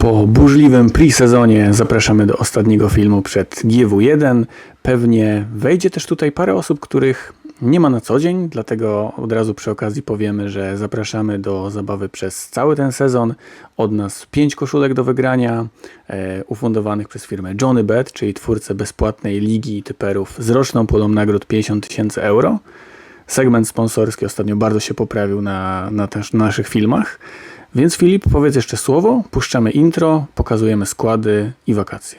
Po burzliwym pre-sezonie zapraszamy do ostatniego filmu przed GW1. Pewnie wejdzie też tutaj parę osób, których nie ma na co dzień, dlatego od razu przy okazji powiemy, że zapraszamy do zabawy przez cały ten sezon. Od nas 5 koszulek do wygrania, e, ufundowanych przez firmę Johnny Bet, czyli twórcę bezpłatnej ligi typerów z roczną pulą nagród 50 tysięcy euro. Segment sponsorski ostatnio bardzo się poprawił na, na też naszych filmach. Więc Filip, powiedz jeszcze słowo, puszczamy intro, pokazujemy składy i wakacje.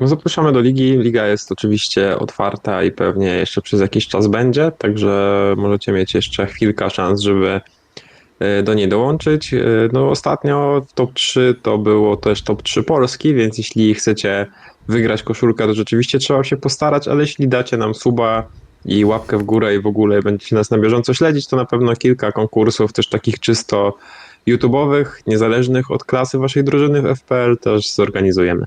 No zapraszamy do ligi. Liga jest oczywiście otwarta i pewnie jeszcze przez jakiś czas będzie, także możecie mieć jeszcze kilka szans, żeby e, do niej dołączyć. E, No ostatnio top 3 to było też top 3 Polski, więc jeśli chcecie wygrać koszulkę, to rzeczywiście trzeba się postarać, ale jeśli dacie nam suba i łapkę w górę i w ogóle będziecie nas na bieżąco śledzić, to na pewno kilka konkursów też takich czysto YouTube'owych, niezależnych od klasy waszej drużyny w FPL też zorganizujemy.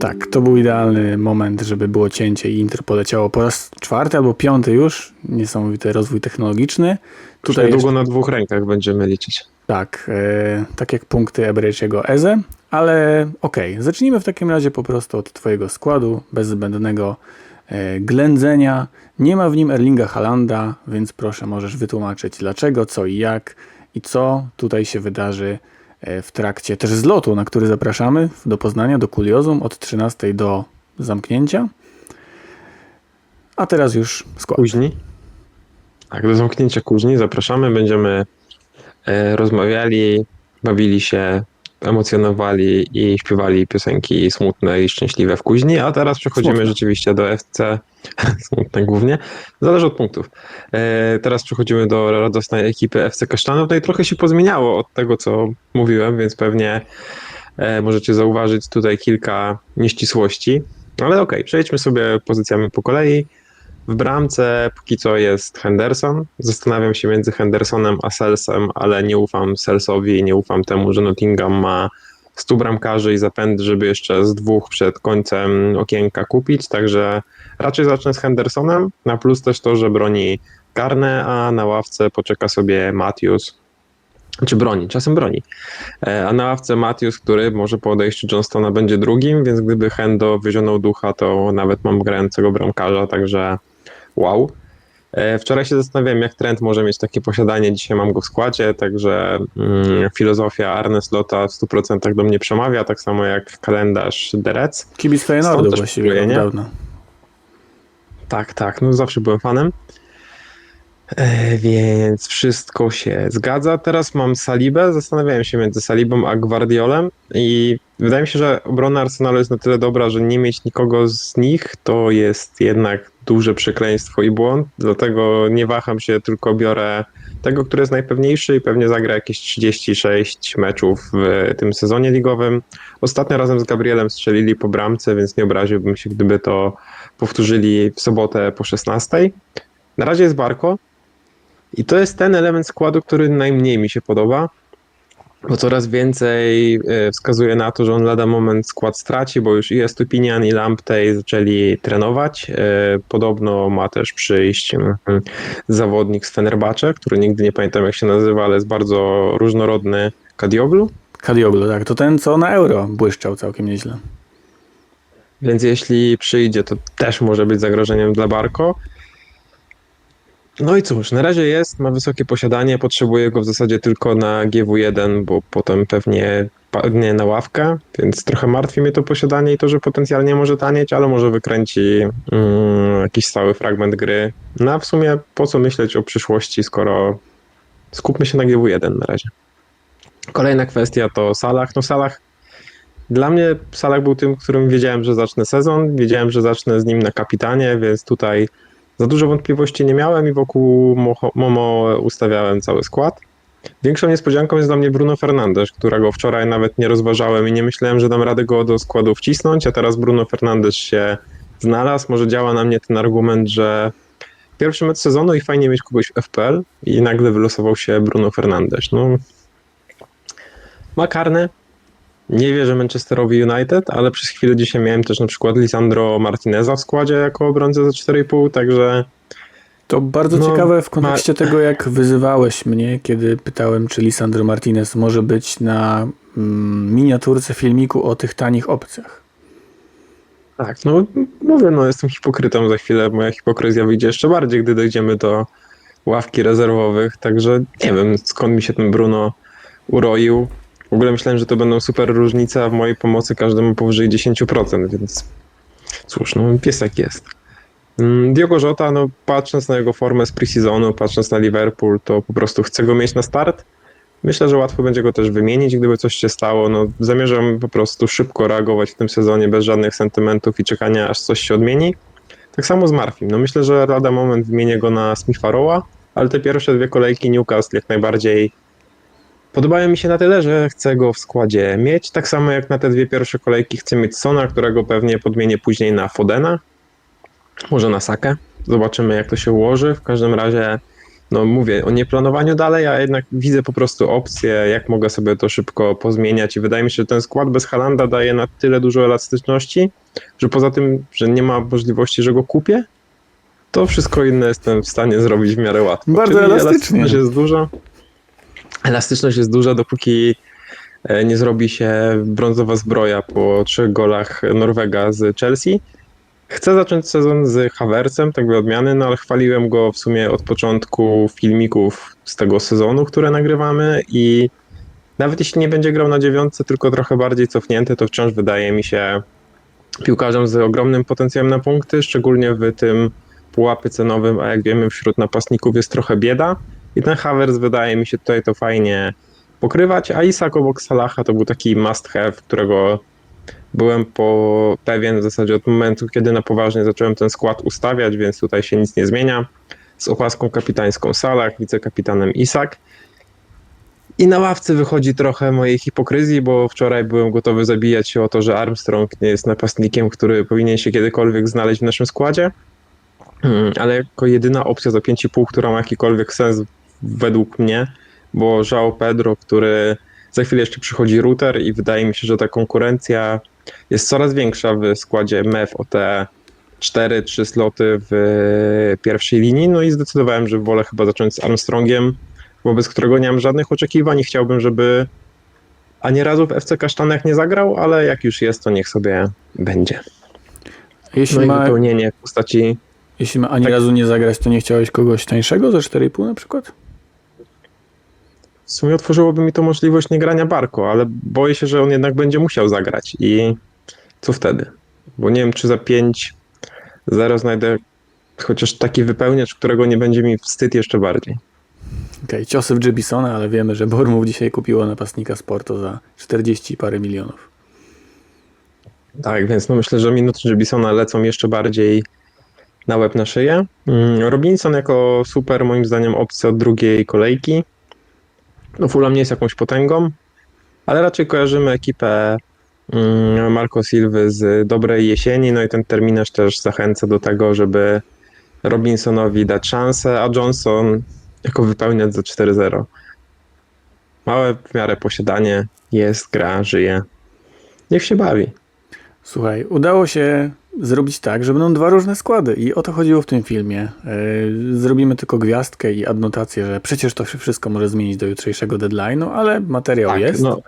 Tak, to był idealny moment, żeby było cięcie i intro poleciało po raz czwarty albo piąty już. Niesamowity rozwój technologiczny. Tutaj długo na dwóch rękach będziemy liczyć. Tak, e, tak jak punkty Ebrejczego Eze, ale okej, zacznijmy w takim razie po prostu od Twojego składu, bez zbędnego e, ględzenia. Nie ma w nim Erlinga Halanda, więc proszę możesz wytłumaczyć dlaczego, co i jak i co tutaj się wydarzy e, w trakcie też zlotu, na który zapraszamy do Poznania, do Kuriozum od 13 do zamknięcia. A teraz już skład. Kuźni. Tak, do zamknięcia kuźni zapraszamy. Będziemy e, rozmawiali, bawili się, emocjonowali i śpiewali piosenki smutne i szczęśliwe w kuźni, a teraz przechodzimy Smutne. rzeczywiście do FC, smutne głównie, zależy od punktów. E, teraz przechodzimy do radosnej ekipy FC Kasztanów, no i trochę się pozmieniało od tego, co mówiłem, więc pewnie e, możecie zauważyć tutaj kilka nieścisłości, ale okej, przejdźmy sobie pozycjami po kolei. W bramce póki co jest Henderson. Zastanawiam się między Hendersonem a Selsem, ale nie ufam Selsowi i nie ufam temu, że Nottingham ma 100 bramkarzy i zapędy, żeby jeszcze z dwóch przed końcem okienka kupić, także raczej zacznę z Hendersonem, na plus też to, że broni karne, a na ławce poczeka sobie Matthews, czy broni, czasem broni. E, A na ławce Matthews, który może po odejściu Johnstona będzie drugim, więc gdyby Hendo wyzionął ducha, to nawet mam grającego bramkarza, także wow. E, Wczoraj się zastanawiałem, jak Trent może mieć takie posiadanie, dzisiaj mam go w składzie, także mm, filozofia Arne Slota w 100% do mnie przemawia, tak samo jak kalendarz Derec. Kibic Feyenoordu właściwie od dawna. Tak, tak, no zawsze byłem fanem. E, więc wszystko się zgadza. Teraz mam Salibę. Zastanawiałem się między Salibą a Guardiolem i wydaje mi się, że obrona Arsenalu jest na tyle dobra, że nie mieć nikogo z nich to jest jednak duże przekleństwo i błąd. Dlatego nie waham się, tylko biorę tego, który jest najpewniejszy i pewnie zagra jakieś 36 meczów w tym sezonie ligowym. Ostatnio razem z Gabrielem strzelili po bramce, więc nie obraziłbym się, gdyby to powtórzyli w sobotę po 16. Na razie jest Barko. I to jest ten element składu, który najmniej mi się podoba, bo coraz więcej e, wskazuje na to, że on lada moment skład straci, bo już i Estupinian i Lamptey zaczęli trenować. E, Podobno ma też przyjść mm, zawodnik z Fenerbahce, który nigdy nie pamiętam jak się nazywa, ale jest bardzo różnorodny Kadioglu. Kadioglu, tak, to ten, co na euro błyszczał całkiem nieźle. Więc jeśli przyjdzie, to też może być zagrożeniem dla Barco. No i cóż, na razie jest, ma wysokie posiadanie, potrzebuje go w zasadzie tylko na GW1, bo potem pewnie padnie na ławkę, więc trochę martwi mnie to posiadanie i to, że potencjalnie może tanieć, ale może wykręci mm, jakiś stały fragment gry. No a w sumie po co myśleć o przyszłości, skoro skupmy się na GW1 na razie. Kolejna kwestia to Salah. No Salah dla mnie Salah był tym, którym wiedziałem, że zacznę sezon, wiedziałem, że zacznę z nim na kapitanie, więc tutaj za dużo wątpliwości nie miałem i wokół Momo ustawiałem cały skład. Większą niespodzianką jest dla mnie Bruno Fernandes, którego wczoraj nawet nie rozważałem i nie myślałem, że dam radę go do składu wcisnąć, a teraz Bruno Fernandes się znalazł. Może działa na mnie ten argument, że pierwszy mecz sezonu i fajnie mieć kogoś w FPL i nagle wylosował się Bruno Fernandes. No, ma karne. Nie wierzę Manchesterowi United, ale przez chwilę dzisiaj miałem też na przykład Lisandro Martineza w składzie jako obrońcę za 4,5, także To bardzo No, ciekawe w kontekście tego, jak wyzywałeś mnie, kiedy pytałem, czy Lisandro Martinez może być na mm, miniaturce filmiku o tych tanich opcjach. Tak, no mówię, no jestem hipokrytą za chwilę. Moja hipokryzja wyjdzie jeszcze bardziej, gdy dojdziemy do ławki rezerwowych. Także nie wiem, skąd mi się ten Bruno uroił. W ogóle myślałem, że to będą super różnice, a w mojej pomocy każdy ma powyżej 10%, więc cóż, no piesek jest. Mm, Diogo Jota, no patrząc na jego formę z pre-seasonu, patrząc na Liverpool, to po prostu chcę go mieć na start. Myślę, że łatwo będzie go też wymienić, gdyby coś się stało. No, zamierzam po prostu szybko reagować w tym sezonie, bez żadnych sentymentów i czekania, aż coś się odmieni. Tak samo z Marfim. No, myślę, że lada moment wymienię go na Smitha Rowa, ale te pierwsze dwie kolejki Newcastle jak najbardziej podobają mi się na tyle, że chcę go w składzie mieć. Tak samo jak na te dwie pierwsze kolejki chcę mieć Sona, którego pewnie podmienię później na Fodena, może na Sakę. Zobaczymy, jak to się ułoży. W każdym razie no mówię o nieplanowaniu dalej, a jednak widzę po prostu opcje, jak mogę sobie to szybko pozmieniać i wydaje mi się, że ten skład bez Halanda daje na tyle dużo elastyczności, że poza tym, że nie ma możliwości, że go kupię, to wszystko inne jestem w stanie zrobić w miarę łatwo. Bardzo Czyli elastycznie. Elastyczność jest duża. Elastyczność jest duża, dopóki e, nie zrobi się brązowa zbroja po trzech golach Norwega z Chelsea. Chcę zacząć sezon z Havercem, tak by odmiany, no ale chwaliłem go w sumie od początku filmików z tego sezonu, które nagrywamy i nawet jeśli nie będzie grał na dziewiątce, tylko trochę bardziej cofnięty, to wciąż wydaje mi się piłkarzem z ogromnym potencjałem na punkty, szczególnie w tym pułapie cenowym, a jak wiemy wśród napastników jest trochę bieda i ten Havertz wydaje mi się tutaj to fajnie pokrywać, a Isak obok Salaha to był taki must have, którego byłem po pewien w zasadzie od momentu, kiedy na poważnie zacząłem ten skład ustawiać, więc tutaj się nic nie zmienia. Z opaską kapitańską Salah, wicekapitanem Isak. I na ławce wychodzi trochę mojej hipokryzji, bo wczoraj byłem gotowy zabijać się o to, że Armstrong nie jest napastnikiem, który powinien się kiedykolwiek znaleźć w naszym składzie. Mm, Ale jako jedyna opcja za 5,5, która ma jakikolwiek sens według mnie, bo João Pedro, który za chwilę jeszcze przychodzi router i wydaje mi się, że ta konkurencja jest coraz większa w składzie MEF o te 4-3 sloty w pierwszej linii. No i zdecydowałem, że wolę chyba zacząć z Armstrongiem, wobec którego nie mam żadnych oczekiwań i chciałbym, żeby ani razu w FC Kasztanek nie zagrał, ale jak już jest, to niech sobie będzie. Jeśli, No i ma, wypełnienie w postaci jeśli ma ani tak- razu nie zagrać, to nie chciałeś kogoś tańszego za 4,5 na przykład? W sumie otworzyłoby mi to możliwość nie grania Barko, ale boję się, że on jednak będzie musiał zagrać i co wtedy? Bo nie wiem, czy za 5-0 znajdę chociaż taki wypełniacz, którego nie będzie mi wstyd jeszcze bardziej. Okej, ciosy w Jebisona, ale wiemy, że Bormów dzisiaj kupiło napastnika Sporto za 40 parę milionów. Tak, więc no myślę, że minuty Jebisona lecą jeszcze bardziej na łeb na szyję. Mm, Robinson jako super moim zdaniem opcja od drugiej kolejki. No Fulham nie jest jakąś potęgą, ale raczej kojarzymy ekipę mm, Marco Silwy z dobrej jesieni, no i ten terminarz też zachęca do tego, żeby Robinsonowi dać szansę, a Johnson jako wypełniać za 4-0. Małe w miarę posiadanie, jest, gra, żyje. Niech się bawi. Słuchaj, udało się zrobić tak, że będą dwa różne składy i o to chodziło w tym filmie. Yy, Zrobimy tylko gwiazdkę i adnotację, że przecież to się wszystko może zmienić do jutrzejszego deadline'u, ale materiał jest. No,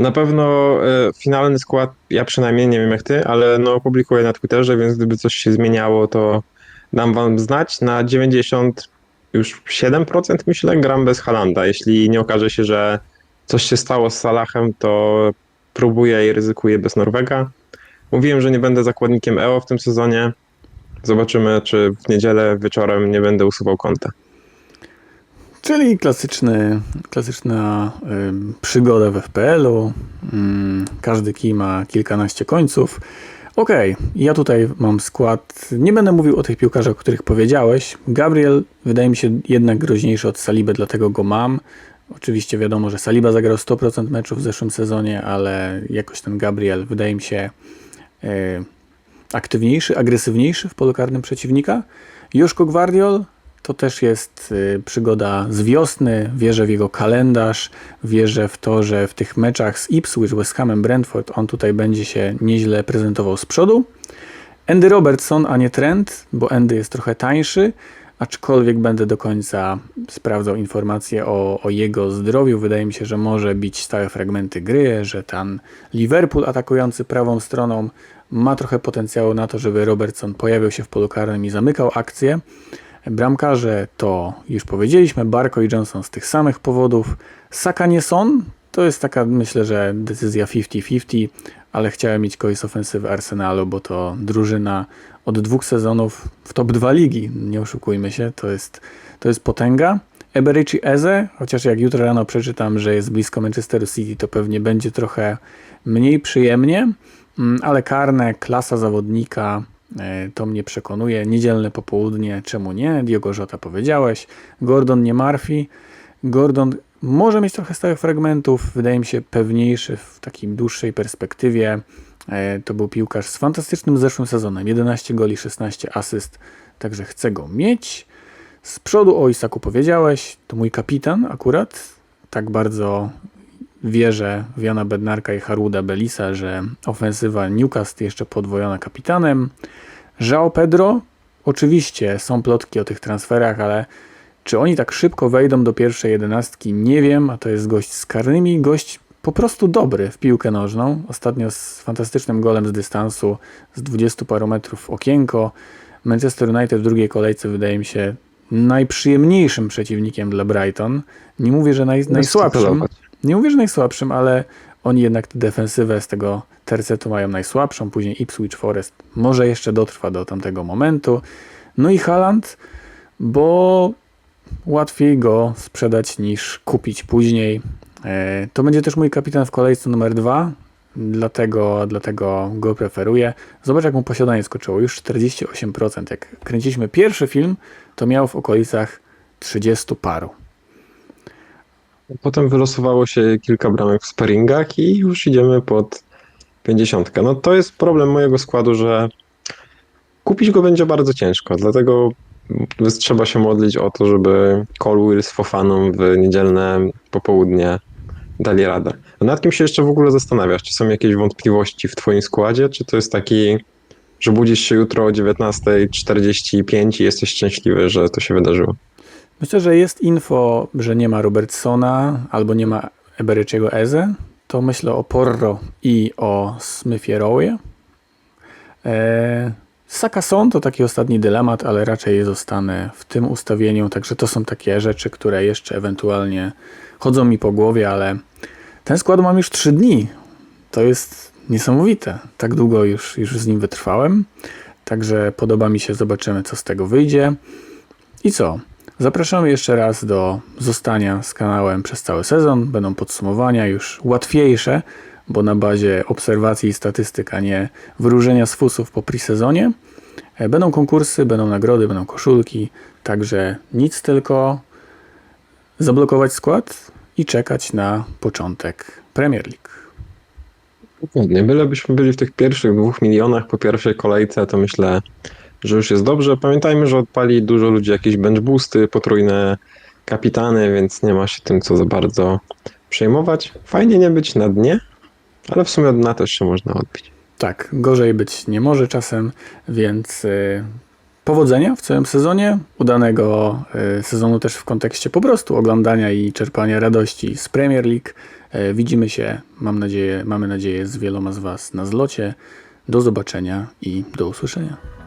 na pewno e, finalny skład, ja przynajmniej nie wiem jak ty, ale no opublikuję na Twitterze, więc gdyby coś się zmieniało, to dam wam znać. Na 90 już 7% myślę gram bez Halanda. Jeśli nie okaże się, że coś się stało z Salahem, to próbuję i ryzykuję bez Norwega. Mówiłem, że nie będę zakładnikiem EO w tym sezonie. Zobaczymy, czy w niedzielę wieczorem nie będę usuwał konta. Czyli klasyczny, klasyczna ym, przygoda w FPL-u. Ym, każdy kij ma kilkanaście końców. Okej, ja tutaj mam skład. Nie będę mówił o tych piłkarzach, o których powiedziałeś. Gabriel wydaje mi się jednak groźniejszy od Saliby, dlatego go mam. Oczywiście wiadomo, że Saliba zagrał 100% meczów w zeszłym sezonie, ale jakoś ten Gabriel wydaje mi się y, aktywniejszy, agresywniejszy w polu karnym przeciwnika. Joszko Gwardiol to też jest y, przygoda z wiosny. Wierzę w jego kalendarz, wierzę w to, że w tych meczach z Ipswich, West Hamem, Brentford on tutaj będzie się nieźle prezentował z przodu. Andy Robertson, a nie Trent, bo Andy jest trochę tańszy, aczkolwiek będę do końca sprawdzał informacje o, o jego zdrowiu. Wydaje mi się, że może bić stałe fragmenty gry, że ten Liverpool atakujący prawą stroną ma trochę potencjału na to, żeby Robertson pojawił się w polu karnym i zamykał akcję. Bramkarze to już powiedzieliśmy, Barco i Johnson z tych samych powodów. Saka nie są, to jest taka myślę, że decyzja 50-50, ale chciałem mieć kogoś z ofensywy Arsenalu, bo to drużyna od dwóch sezonów w top 2 ligi, nie oszukujmy się, to jest, to jest potęga. Eberici Eze, chociaż jak jutro rano przeczytam, że jest blisko Manchesteru City, to pewnie będzie trochę mniej przyjemnie, Mm, ale karne, klasa zawodnika, e, to mnie przekonuje. Niedzielne popołudnie, czemu nie? Diogo Jota powiedziałeś. Gordon nie Murphy. Gordon może mieć trochę stałych fragmentów, wydaje mi się pewniejszy w takiej dłuższej perspektywie. E, To był piłkarz z fantastycznym zeszłym sezonem. 11 goli, 16 asyst, także chcę go mieć. Z przodu o Isaku powiedziałeś, to mój kapitan akurat. Tak bardzo wierzę w Jana Bednarka i Haruda Belisa, że ofensywa Newcastle jeszcze podwojona kapitanem. João Pedro, oczywiście są plotki o tych transferach, ale czy oni tak szybko wejdą do pierwszej jedenastki? Nie wiem, a to jest gość z karnymi, gość po prostu dobry w piłkę nożną. Ostatnio z fantastycznym golem z dystansu z 20 paru metrów okienko. Manchester United w drugiej kolejce wydaje mi się najprzyjemniejszym przeciwnikiem dla Brighton. Nie mówię, że naj, najsłabszym. Celować. Nie mówię, że najsłabszym, ale oni jednak defensywę z tego tercetu mają najsłabszą. Później Ipswich Forest może jeszcze dotrwa do tamtego momentu. No i Haaland, bo łatwiej go sprzedać niż kupić później. E, To będzie też mój kapitan w kolejce numer dwa, dlatego, dlatego go preferuję. Zobacz, jak mu posiadanie skoczyło. Już 48%. Jak kręciliśmy pierwszy film, to miał w okolicach 30 paru. Potem wylosowało się kilka bramek w sparingach i już idziemy pod 50. No to jest problem mojego składu, że kupić go będzie bardzo ciężko, dlatego trzeba się modlić o to, żeby Colwill z Fofaną w niedzielne popołudnie dali radę. A nad kim się jeszcze w ogóle zastanawiasz? Czy są jakieś wątpliwości w twoim składzie? Czy to jest taki, że budzisz się jutro o 19.45 i jesteś szczęśliwy, że to się wydarzyło? Myślę, że jest info, że nie ma Robertsona albo nie ma Eberyciego Eze. To myślę o Porro i o Smithie Rowe. Eee, Saka są to taki ostatni dylemat, ale raczej zostanę w tym ustawieniu. Także to są takie rzeczy, które jeszcze ewentualnie chodzą mi po głowie, ale ten skład mam już 3 dni. To jest niesamowite. Tak długo już, już z nim wytrwałem. Także podoba mi się, zobaczymy co z tego wyjdzie. I co? Zapraszamy jeszcze raz do zostania z kanałem przez cały sezon. Będą podsumowania już łatwiejsze, bo na bazie obserwacji i statystyk, a nie wyróżnienia z fusów po pre-sezonie. E, Będą konkursy, będą nagrody, będą koszulki, także nic tylko zablokować skład i czekać na początek Premier League. Dokładnie. Bylebyśmy byli w tych pierwszych dwóch milionach po pierwszej kolejce, to myślę, że już jest dobrze. Pamiętajmy, że odpali dużo ludzi jakieś bench boosty, potrójne kapitany, więc nie ma się tym co za bardzo przejmować. Fajnie nie być na dnie, ale w sumie od dna też się można odbić. Tak, gorzej być nie może czasem, więc y, powodzenia w całym sezonie, udanego y, sezonu też w kontekście po prostu oglądania i czerpania radości z Premier League. Y, widzimy się, mam nadzieję, mamy nadzieję z wieloma z Was na zlocie. Do zobaczenia i do usłyszenia.